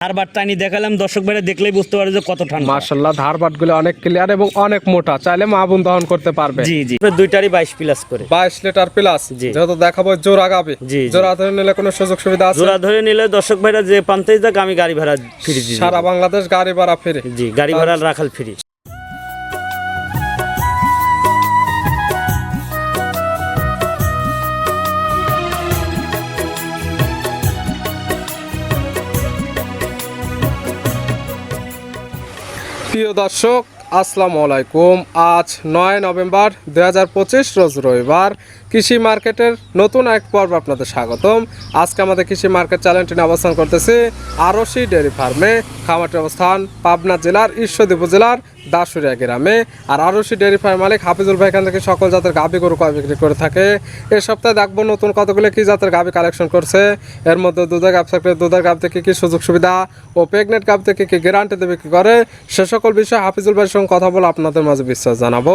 ধারবার টানি দেখালাম দর্শক ভাইরা দেখলেই বুঝতে পারবে যে কত ঠান্ডা। ধারবাটগুলো অনেক ক্লিয়ার এবং অনেক মোটা চাইলে মা বোন দহন করতে পারবে। জি জি। দুইটারই বাইশ প্লাস করে। বাইশ লিটার প্লাস। যেহেতু দেখাবো জোড়া গাবে। জি, জি। জোড়া ধরে নিলে কোনো সুযোগ সুবিধা আছে? জোড়া ধরে নিলে দর্শক ভাইরা যে প্রান্তেই যাক আমি গাড়ি ভাড়া ফ্রি দিই। সারা বাংলাদেশ গাড়ি ভাড়া ফিরে। জি গাড়ি ভাড়া রাখাল ফ্রি। প্রিয় দর্শক আসসালামু আলাইকুম। আজ নয় নভেম্বর দু হাজার পঁচিশ রোজ রবিবার। কৃষি মার্কেটের নতুন এক পর্ব আপনাদের স্বাগতম। আজকে আমাদের কৃষি মার্কেট চ্যানেলটি অবস্থান করতেছি আরসি ডেয়ারি ফার্মে। খামারটির অবস্থান পাবনা জেলার ঈশ্বরদী উপজেলার দাসুরিয়া গ্রামে। আর আরসি ডেয়ারি ফার্ম মালিক হাফিজুল ভাই এখান থেকে সকল জাতের গাভি গরু কয় বিক্রি করে থাকে। এ সপ্তাহে দেখব নতুন কতগুলো কি জাতের গাভি কালেকশন করছে। এর মধ্যে দুধের গাভ থাকলে দুধের গাভ থেকে কি সুযোগ সুবিধা ও প্রেগনেন্ট গাভ থেকে কি গ্যারান্টি দেবে কি করে, সে সকল বিষয়ে হাফিজুল ভাইয়ের সঙ্গে কথা বলে আপনাদের মাঝে বিশ্বাস জানাব।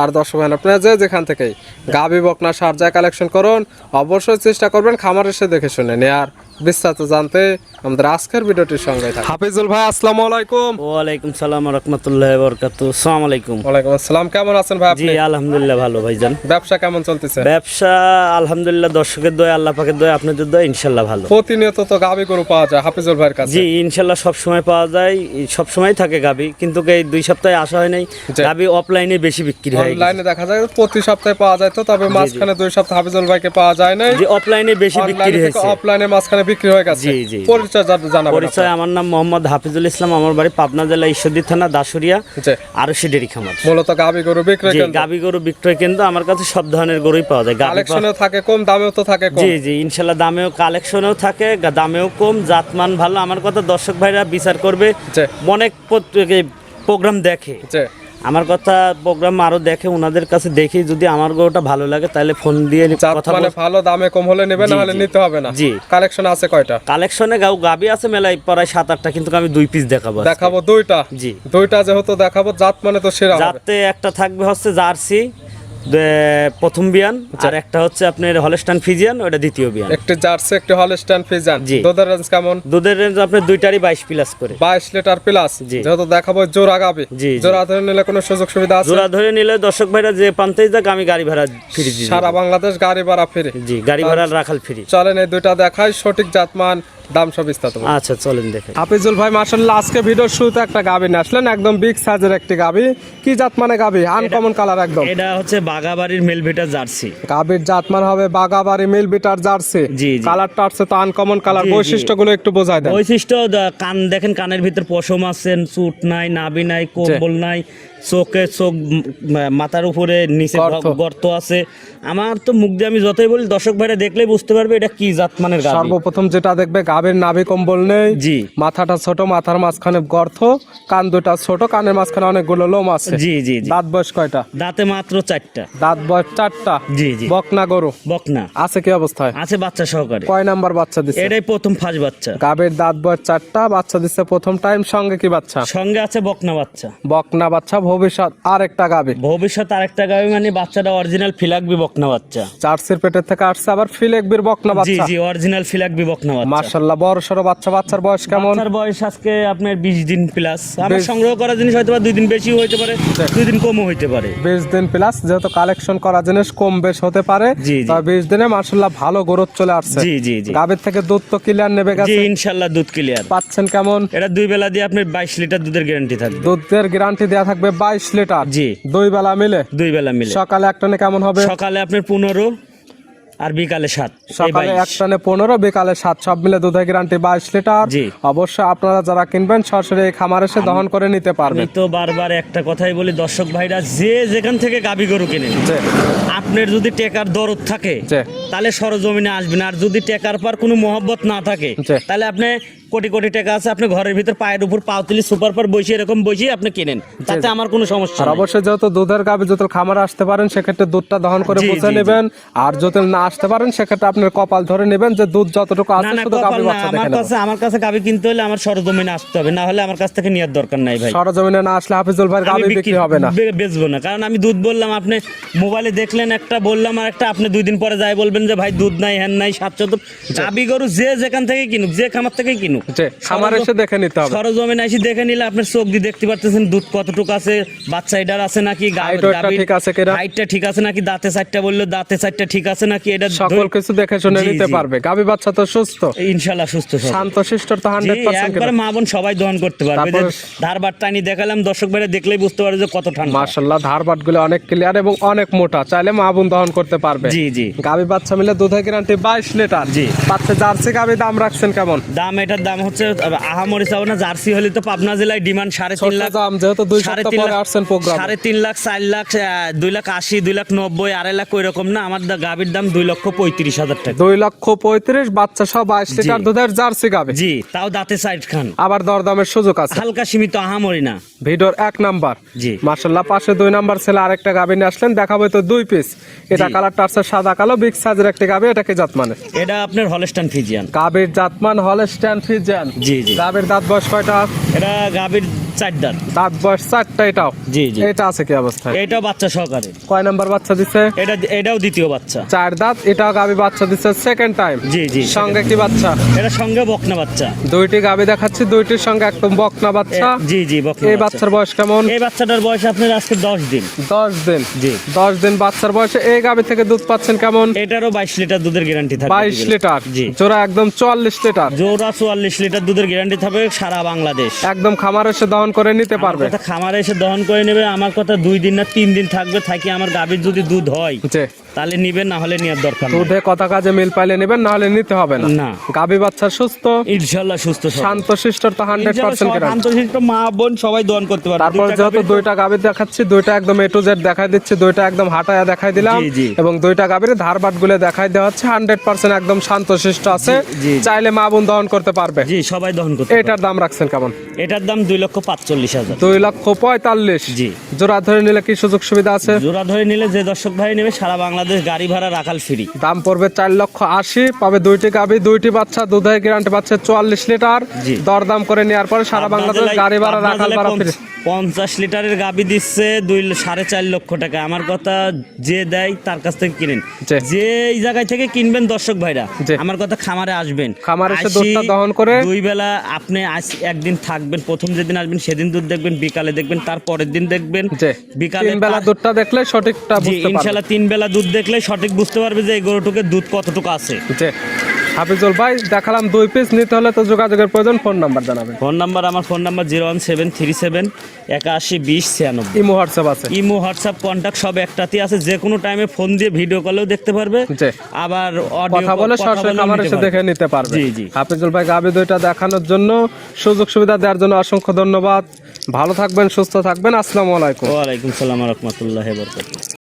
আর দর্শক ভাই আপনারা যে যেখান থেকেই গাভি বকনা সার যা কালেকশন করুন। অবশ্যই চেষ্টা করবেন খামার এসে দেখে শুনে নেয়ার। বিস্তারিত জানতে আমাদের আজকের ভিডিওটির সঙ্গে থাকুন। হাফিজুল ভাই আসসালামু আলাইকুম। ওয়ালাইকুম সালাম রহমতুল্লাহ বরকাত সালাম আলাইকুম। ওয়ালাইকুম আসসালাম কেমন আছেন ভাই জি আপনি আলহামদুলিল্লাহ ভালো ভাইজান। ব্যবসা কেমন চলতেছে? ব্যবসা আলহামদুলিল্লাহ দর্শকের দয় আল্লাহ পাকের দয় আপনাদের দয় ইনশাল্লাহ ভালো। প্রতিনিয়ত তো গাভি গরু পাওয়া যায় হাফিজুল ভাইয়ের কাছে। জি ইনশাল্লাহ সব সময় পাওয়া যায় সব সময় থাকে গাবি কিন্তু এই দুই সপ্তাহে আসা হয় নাই জি। গাবি অফলাইনে বেশি বিক্রি হয় অনলাইনে দেখা যায় প্রতি সপ্তাহে পাওয়া যায় তো তবে মাঝখানে দুই সপ্তাহ হাফিজুল ভাইকে পাওয়া যায় না যে অফলাইনে বেশি বিক্রি হয়েছে। অফলাইনে মাঝখানে বিক্রি হয়ে গেছে। জি, জি। পরিচয় জানাবেন পরিচয় আমার নাম মোহাম্মদ হাফিজুল ইসলাম আমার বাড়ি পাবনা জেলা ঈশ্বরদী থানা দাসুরিয়া। আরশি ডেরি খামার। মূলত গাভি গরু বিক্রয় কেন্দ্র। গাবি গরু বিক্রয় কেন্দ্র আমার কাছে সব ধরনের গরুই পাওয়া যায়। গাবি কালেকশনেও থাকে কম দামেও তো থাকে কম। জি জি ইনশাল্লাহ দামেও কালেকশনেও থাকে দামেও কম জাতমান ভালো। আমার কথা দর্শক ভাইরা বিচার করবে। অনেক প্রোগ্রাম দেখে। আমার কথা প্রোগ্রাম আরও দেখে ওনাদের কাছে দেখি যদি আমার গরুটা ভালো লাগে তাহলে ফোন দিয়ে কথা মানে ভালো দামে কম হলে নেবে না হলে নিতে হবে না। জি। কালেকশন আছে কয়টা? কালেকশনে গাও গাবি আছে মেলায় প্রায় সাত আটটা কিন্তু আমি দুই পিস দেখাবো দেখাবো দুইটা? জি। দুইটা যেহেতু দেখাবো জাত মানে তো সেরা জাতে একটা থাকবে হচ্ছে জার্সি প্রথম বিয়ান আর একটা হচ্ছে আপনার হলস্টান ফিজিয়ান ওটা দ্বিতীয় বিয়ান। একটি জার্সি একটি হলস্টাইন ফিজান জি। দুধের রেঞ্জ কেমন? দুধের রেঞ্জ দুইটারই বাইশ প্লাস করে। বাইশ লিটার প্লাস জি। যেহেতু দেখাবো জোড়া গাবি। জি। জোড়া ধরে নিলে কোনো সুযোগ সুবিধা আছে? জোড়া ধরে নিলে দর্শক ভাইরা যে প্রান্তেই যাক আমি গাড়ি ভাড়া ফ্রি দিই সারা বাংলাদেশ গাড়ি ভাড়া ফিরে। জি গাড়ি ভাড়া রাখাল ফ্রি। চলেন এই দুইটা দেখাই সঠিক জাতমান। দাম সব বিস্তারিত। আচ্ছা চলেন দেখে হাফিজুল ভাই আজকে ভিডিওর শুরুতে একটা গাবি নিয়ে আসলেন একদম বিগ সাইজের একটি গাবি। কি জাত মানে গাবি? আনকমন কালার একদম। এটা হচ্ছে বাগাবাড়ির জার্সি গাবির জাত মানে হবে বাগাবাড়ি জার্সি। কালারটা আছে তো আনকমন কালার। বৈশিষ্ট্যগুলো একটু বোঝায় দেন। বৈশিষ্ট্য কান দেখেন কানের ভিতর পশম আছেন চুট নাই নাবি নাই কম্বল নাই চোখে চোখ মাথার উপরে নিচে গর্ত আছে। আমার তো মুখ দিয়ে আমি যতই বলি দর্শক ভাইরা দেখলেই বুঝতে পারবে এটা কি জাত মানের গাবি। সর্বপ্রথম যেটা দেখবে গাবির নাভি কম্বল নেই জি। মাথাটা ছোট মাথার মাঝখানে গর্ত কান দুটা ছোট কানের মাঝখানে অনেকগুলো লোম আছে। জি জি জি। দাঁত বয়স কয়টা? দাঁতে মাত্র চারটা। দাঁত বয়স চারটা? জি জি। বকনা গরু? বকনা। আছে কি অবস্থায়? আছে বাচ্চা সহকারে। কয় নাম্বার বাচ্চা দিচ্ছে এটাই প্রথম ফার্স্ট বাচ্চা। গাবের দাঁত বয়স চারটা বাচ্চা দিচ্ছে প্রথম টাইম সঙ্গে কি বাচ্চা? সঙ্গে আছে বকনা বাচ্চা। বকনা বাচ্চা ভবিষ্যৎ আরেকটা গাবে। ভবিষ্যৎ আরেকটা গাবে মানে বাচ্চাটা অরিজিনাল ফিলাকবি বকনা বাচ্চা। চার্সের পেটের থেকে আসছে আবার ফিলেকবির বকনা জি বাচ্চা। জি অরিজিনাল ফিলাকবি বকনা বাচ্চা। মার্শাল্লাহ বড় সড়ো বাচ্চা বাচ্চার বয়স কেমন? বাচ্চার বয়স আজকে আপনার বিশ দিন প্লাস আমার সংগ্রহ করা জিনিস হয়তো দুই দিন বেশিও হইতে পারে দুই দিন কমও হইতে পারে। বিশ দিন প্লাস যেহেতু কালেকশন করা জিনিস কম বেশ হতে পারে জি, জি। তবে বিশ দিনে মার্শাল্লাহ ভালো গ্রোথ চলে আসছে। জি জি জি। গাবের থেকে দুধ তো ক্লিয়ার নেবে জি গেছে। ইনশাল্লাহ দুধ ক্লিয়ার পাচ্ছেন কেমন? এটা দুই বেলা দিয়ে আপনার বাইশ লিটার দুধের গ্যারান্টি থাকবে। দুধের গ্যারান্টি দেওয়া থাকবে বাইশ লিটার। জি। দুই বেলা মিলে? দুই বেলা মিলে। সকালে এক টানে কেমন হবে? সকালে আপনার পনেরো আর বিকালে সাত। সকালে এক টানে পনেরো বিকালে সাত। সব মিলে দুধের গ্যারান্টি বাইশ লিটার। অবশ্যই আপনারা যারা কিনবেন সরাসরি এই খামার এসে দহন করে নিতে পারবেন। তো বারবার একটা কথাই বলি দর্শক ভাইরা যে যেখান থেকে গাবি গরু কেনেন জি, আপনার যদি টেকার দরদ থাকে তাহলে সরজমিনে আসবেন। আর যদি টেকার পর কোনো মহব্বত না থাকে তাহলে আপনি কোটি কোটি টাকা আছে আপনি ঘরের ভিতর পায়ের উপর পাওতিলি সুপার পার বসে এরকম বসে আপনি কেনেন। তাতে আমার কোনো সমস্যা আর নেই। অবশ্যই যত দুধের গাবি যত খামার আসতে পারেন সেক্ষেত্রে দুধটা দহন করে বুঝে জি। নেবেন। আর যত না আসতে পারেন সেক্ষেত্রে আপনার কপাল ধরে নেবেন যে দুধ যতটুকু আছে শুধু গাবি বাচ্চা আমার দেখে কাছে আমার কাছে গাবি কিনতে হলে আমার সরজমিনে আসতে হবে। না হলে আমার কাছ থেকে নেওয়ার দরকার নাই ভাই। সরজমিনে না আসলে হাফিজুল আমি গাবি বিক্রি হবে না। বেচবো না। কারণ আমি দুধ বললাম আপনি মোবাইলে দেখলেন একটা বললাম আর একটা আপনি দুই দিন পরে যাই বলবেন যে ভাই দুধ নাই হ্যান নাই সাতশো গাবি গরু যে যেখান থেকে কিনুক যে খামার থেকে কিনুক খামার এসে দেখে নিতে হবে। সরজমিন এসে দেখে নিলে আপনার চোখ দিয়ে দেখতে পারতেছেন দুধ কতটুকু আছে বাচ্চা এটার আছে নাকি গা- Height ওটা গাভীর- ঠিক আছে কিনা? হাইটটা ঠিক আছে নাকি দাঁতে চারটা বলল দাঁতে চারটা ঠিক আছে নাকি এটা সকল কিছু দেখে শুনে নিতে পারবে। গাবি বাচ্চা তো সুস্থ। ইনশাল্লাহ সুস্থ শান্ত শিষ্টর তো জি, হান্ড্রেড পার্সেন্ট মা বোন সবাই দহন করতে পারবে। যে তারপর- টানি দেখালাম দর্শক ভাইরা দেখলেই বুঝতে পারবে যে কত ঠান্ডা। মার্শাল্লাহ ধার বাটগুলো অনেক ক্লিয়ার এবং অনেক মোটা। চাইলে মা বোন দহন করতে পারবে। জি জি। গাবি বাচ্চা মিলে দুধের গ্যারান্টি বাইশ লিটার। জি। বাচ্চা জার্সি গাবি দাম রাখছেন কেমন? দাম এটার দাম হচ্ছে আহামরি চাও না জার্সি হলে তো পাবনা জেলায় ডিমান্ড সাড়ে তিন লাখ দাম যেহেতু দুই সাড়ে তিন লাখ সাড়ে তিন লাখ চার লাখ দুই লাখ আশি দুই লাখ নব্বই আড়াই লাখ ওই রকম না আমার গাভীর দাম দুই লক্ষ পঁয়ত্রিশ হাজার টাকা। দুই লক্ষ পঁয়ত্রিশ বাচ্চা সব বাইশ লিটার দুধের জার্সি গাবে জি তাও দাঁতে সাইড খান। আবার দরদামের সুযোগ আছে। হালকা সীমিত আহামরি না। ভিডিওর এক নাম্বার। জি। মার্শাল্লাহ পাশে দুই নাম্বার ছেলে আরেকটা গাবি নিয়ে আসলেন দেখাবো তো দুই পিস এটা। কালারটা আছে সাদা কালো বিগ সাইজের একটা গাবি এটা কি জাত মানে এটা আপনার হলস্টান ফিজিয়ান গাবির জাতমান হলে স্ট্যান্ড ফিজান জি জি। গাভীর দাঁত বয়স কয়টা? এটা গাভীর চার দাঁত। দাঁত বয়স চারটা এটাও? জি জি। এটা আছে কি অবস্থায় এটাও বাচ্চা সহকারে। কয় নাম্বার বাচ্চা দিচ্ছে এটা এটাও দ্বিতীয় বাচ্চা। চার দাঁত এটাও গাবি বাচ্চা দিচ্ছে সেকেন্ড টাইম জি জি সঙ্গে কি বাচ্চা? এটা সঙ্গে বকনা বাচ্চা। দুইটি গাবি দেখাচ্ছি দুইটির সঙ্গে একদম বকনা বাচ্চা। জি জি বকনা এই বাচ্চার বয়স কেমন? এই বাচ্চাটার বয়স আপনার আজকে দশ দিন। দশ দিন? জি। দশ দিন বাচ্চার বয়সে এই গাবি থেকে দুধ পাচ্ছেন কেমন? এটারও বাইশ লিটার দুধের গ্যারান্টি থাকবে বাইশ লিটার? জি। জোড়া একদম চুয়াল্লিশ লিটার? জোড়া চুয়াল্লিশ লিটার দুধের গ্যারান্টি থাকবে সারা বাংলাদেশ। একদম খামার এসে দহন করে নিতে পারবে। খামারে এসে দহন করে নেবে আমার কথা দুই দিন না তিন দিন থাকবে থাকি আমার গাভীর যদি দুধ হয়। তাহলে নিবেন না হলে নেওয়ার দরকার দুধে কথা কাজে মিল পাইলে নেবেন না হলে নিতে হবে না। না। গাবি বাচ্চা সুস্থ ইনশাল্লাহ সুস্থ শান্ত শিষ্টর তো হান্ড্রেড ইনশাল্লাহ পার্সেন্ট সব শান্তশিষ্ট মা বোন সবাই দহন করতে পারবে। তারপর যেহেতু দুইটা গাভি দেখাচ্ছি দুইটা একদম এ টু জেড দেখাই দিচ্ছি দুইটা একদম হাঁটায়া দেখাই দিলাম। এবং দুইটা গাভীর ধার বাটগুলো দেখাই দেওয়া হচ্ছে হান্ড্রেড পার্সেন্ট একদম শান্ত শিষ্ট আছে। চাইলে মা বোন দহন করতে পারবে। জি সবাই দহন করতে এটার দাম রাখছেন কেমন? এটার দাম দুই লক্ষ পাঁচচল্লিশ হাজার। দুই লক্ষ পঁয়তাল্লিশ। জি। জোড়া ধরে নিলে কি সুযোগ সুবিধা আছে? জোড়া ধরে নিলে যে দর্শক ভাই নেবে সারা বাংলাদেশ গাড়ি ভাড়া রাখাল ফ্রি। দাম পড়বে চার লক্ষ আশি পাবে দুইটি গাভি দুইটি বাচ্চা দুধের গ্যারান্টি পাচ্ছে চুয়াল্লিশ লিটার। দরদাম করে নেওয়ার পরে সারা বাংলাদেশ গাড়ি ভাড়া রাখাল ভাড়া ফ্রি। পঞ্চাশ লিটারের গাবি দিচ্ছে দুই সাড়ে চার লক্ষ টাকা। আমার কথা যে দেয় তার কাছ থেকে কিনেন। যে এই জায়গায় থেকে কিনবেন দর্শক ভাইরা আমার কথা খামারে আসবেন। খামারে এসে দুধটা দহন করে দুই বেলা আপনি একদিন থাকবেন প্রথম যেদিন আসবেন সেদিন দুধ দেখবেন বিকালে দেখবেন তার পরের দিন দেখবেন। বিকালে বেলা দুধটা দেখলে সঠিকটা ইনশাল্লাহ তিন বেলা দুধ দেখলে সঠিক বুঝতে পারবে যে এই গরুটুকে দুধ কতটুকু আছে। হাফিজুল ভাই দেখালাম দুই পিস নিতে হলে তো যোগাযোগের প্রয়োজন ফোন নাম্বার জানাবেন। ফোন নাম্বার আমার phone number zero one seven three seven একাশি বিশ ছিয়ানব্বই। ইমো হোয়াটসঅ্যাপ আছে। ইমো হোয়াটসঅ্যাপ কন্ট্যাক্ট সব একটাতেই আছে যে কোনো টাইমে ফোন দিয়ে ভিডিও কলেও দেখতে পারবে জি। আবার কথা বলে সরাসরি নিতে এসে দেখে নিতে পারবে। জি, জি। হাফিজুল ভাই গাবি দুইটা দেখানোর জন্য সুযোগ সুবিধা দেওয়ার জন্য অসংখ্য ধন্যবাদ। ভালো থাকবেন সুস্থ থাকবেন। আসসালামু আলাইকুম। ওয়ালাইকুম সালাম রহমতুল্লাহ বরকাত